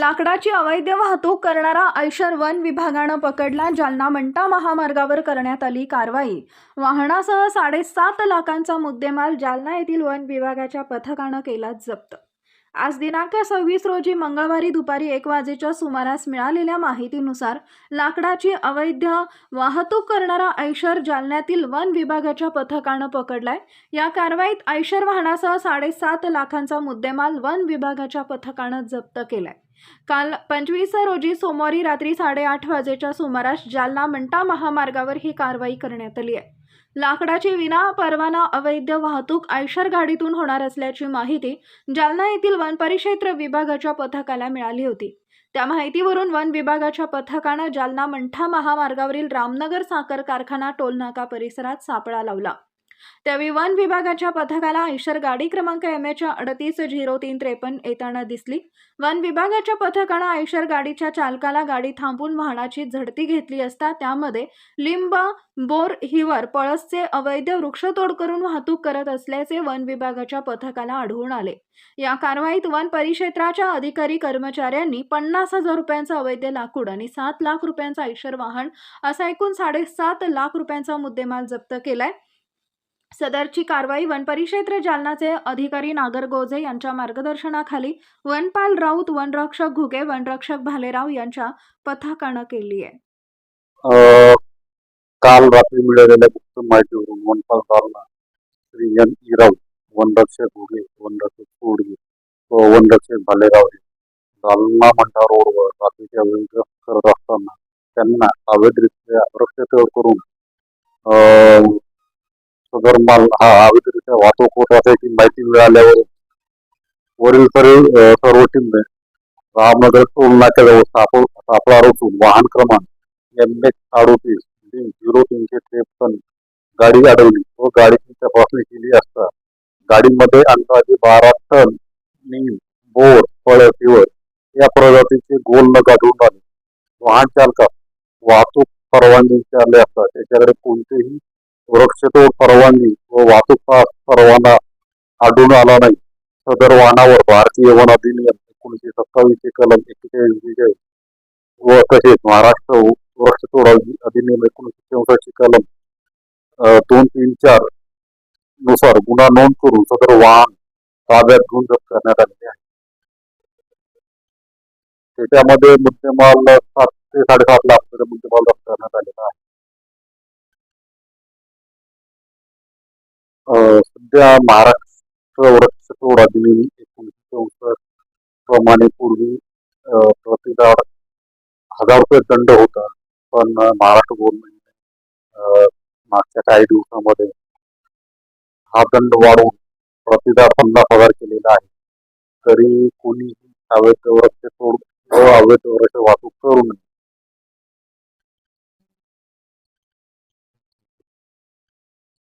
लाकडाची अवैध वाहतूक करणारा ऐशर वन विभागानं पकडला जालना मंटा महामार्गावर करण्यात आली कारवाई. वाहनासह साडेसात लाखांचा मुद्देमाल जालना येथील वन विभागाच्या पथकानं केला जप्त. आज दिनांक सव्वीस रोजी मंगळवारी दुपारी एक वाजेच्या सुमारास मिळालेल्या माहितीनुसार लाकडाची अवैध वाहतूक करणारा ऐशर जालन्यातील वन विभागाच्या पथकानं पकडलाय. या कारवाईत ऐशर वाहनासह साडेसात लाखांचा मुद्देमाल वन विभागाच्या पथकानं जप्त केलाय. काल पंचवीस रोजी सोमवारी रात्री साडेआठ वाजेच्या सुमारास जालना मंटा महामार्गावर ही कारवाई करण्यात आली आहे. लाकडाची विना परवाना अवैध वाहतूक आयशर गाडीतून होणार असल्याची माहिती जालना येथील वन परिक्षेत्र विभागाच्या पथकाला मिळाली होती. त्या माहितीवरून वन विभागाच्या पथकानं जालना मंठा महामार्गावरील रामनगर साखर कारखाना टोलनाका परिसरात सापळा लावला. त्यावेळी वन विभागाच्या पथकाला आयशर गाडी क्रमांक एम एच अडतीस झिरो तीन त्रेपन्न येताना दिसली. वन विभागाच्या पथकानं आयशर गाडीच्या चालकाला गाडी थांबून वाहनाची झडती घेतली असता त्यामध्ये लिंब बोर हिवर पळसचे अवैध वृक्षतोड करून वाहतूक करत असल्याचे वन विभागाच्या पथकाला आढळून आले. या कारवाईत वन परिक्षेत्राच्या अधिकारी कर्मचाऱ्यांनी पन्नास हजार रुपयांचं अवैध लाकूड आणि सात लाख रुपयांचं आयशर वाहन असा एकूण साडेसात लाख रुपयांचा मुद्देमाल जप्त केलाय. सदरची कारवाई वनपरिक्षेत्र जालनाचे अधिकारी नागर गोजे यांच्या मार्गदर्शनाखाली वनपाल राऊत वनरक्षक घुगे वनरक्षक भालेराव यांच्या पथकानं केली आहे. काल रात्री मिळालेल्या गुप्त माहितीवरून वनपाल जालना श्री एन ई राऊत वनरक्षक घुगे वनरक्षक सोडगे व वनरक्षक भालेराव जालना मंडा रोडवर रात्रीच्या वेळी करत असताना त्यांना अवैधरित्या वृक्षतोड करून सदर माल हा अवैधरित्या वाहतूक होत असल्याची माहिती मिळाल्यावर वरील सर्व सर्व टीमने रामनगर टोल नाक्याजवळ सापळ सापळा रोखून वाहन क्रमांक एम एच अडोतीस डी झिरो तीनशे त्रेपन्न गाडी अडवली. व गाडीची तपासणी केली असता गाडीमध्ये अंदाजे बारा टन नीम बोर फळ पिवळ या प्रजातीचे गोल न गाठून आले वाहन चालकास वाहतूक परवानगी विचारले असता त्याच्याकडे कोणतेही वृक्षतोड परवानगी व वाहतूक परवाना आढळून आला नाही. सदर वाहनावर भारतीय वन अधिनियम एकोणीसशे सत्तावीसचे कलम एक्केचाळीस व तसेच महाराष्ट्र वृक्षतोड अधिनियम एकोणीसशे चौसष्टचे कलम दोन तीन चारनुसार गुन्हा नोंद करून सदर वाहन ताब्यात घेऊन जप्त करण्यात आलेले आहे. त्याच्यामध्ये मुद्देमाल सात ते साडेसात लाख रुपये मुद्देमाल जप्त करण्यात आलेला आहे. सध्या महाराष्ट्र वृक्षतोड अधिनियम एकोणीसशे चौसष्ट प्रमाणे पूर्वी प्रतिदार हजार रुपये दंड होता. पण महाराष्ट्र गव्हर्नमेंटने मागच्या काही दिवसामध्ये हा दंड वाढवून प्रतिदार पन्नास हजार केलेला आहे. तरी कोणीही अवैध वृक्ष तोड अवैध वृक्ष वाहतूक करू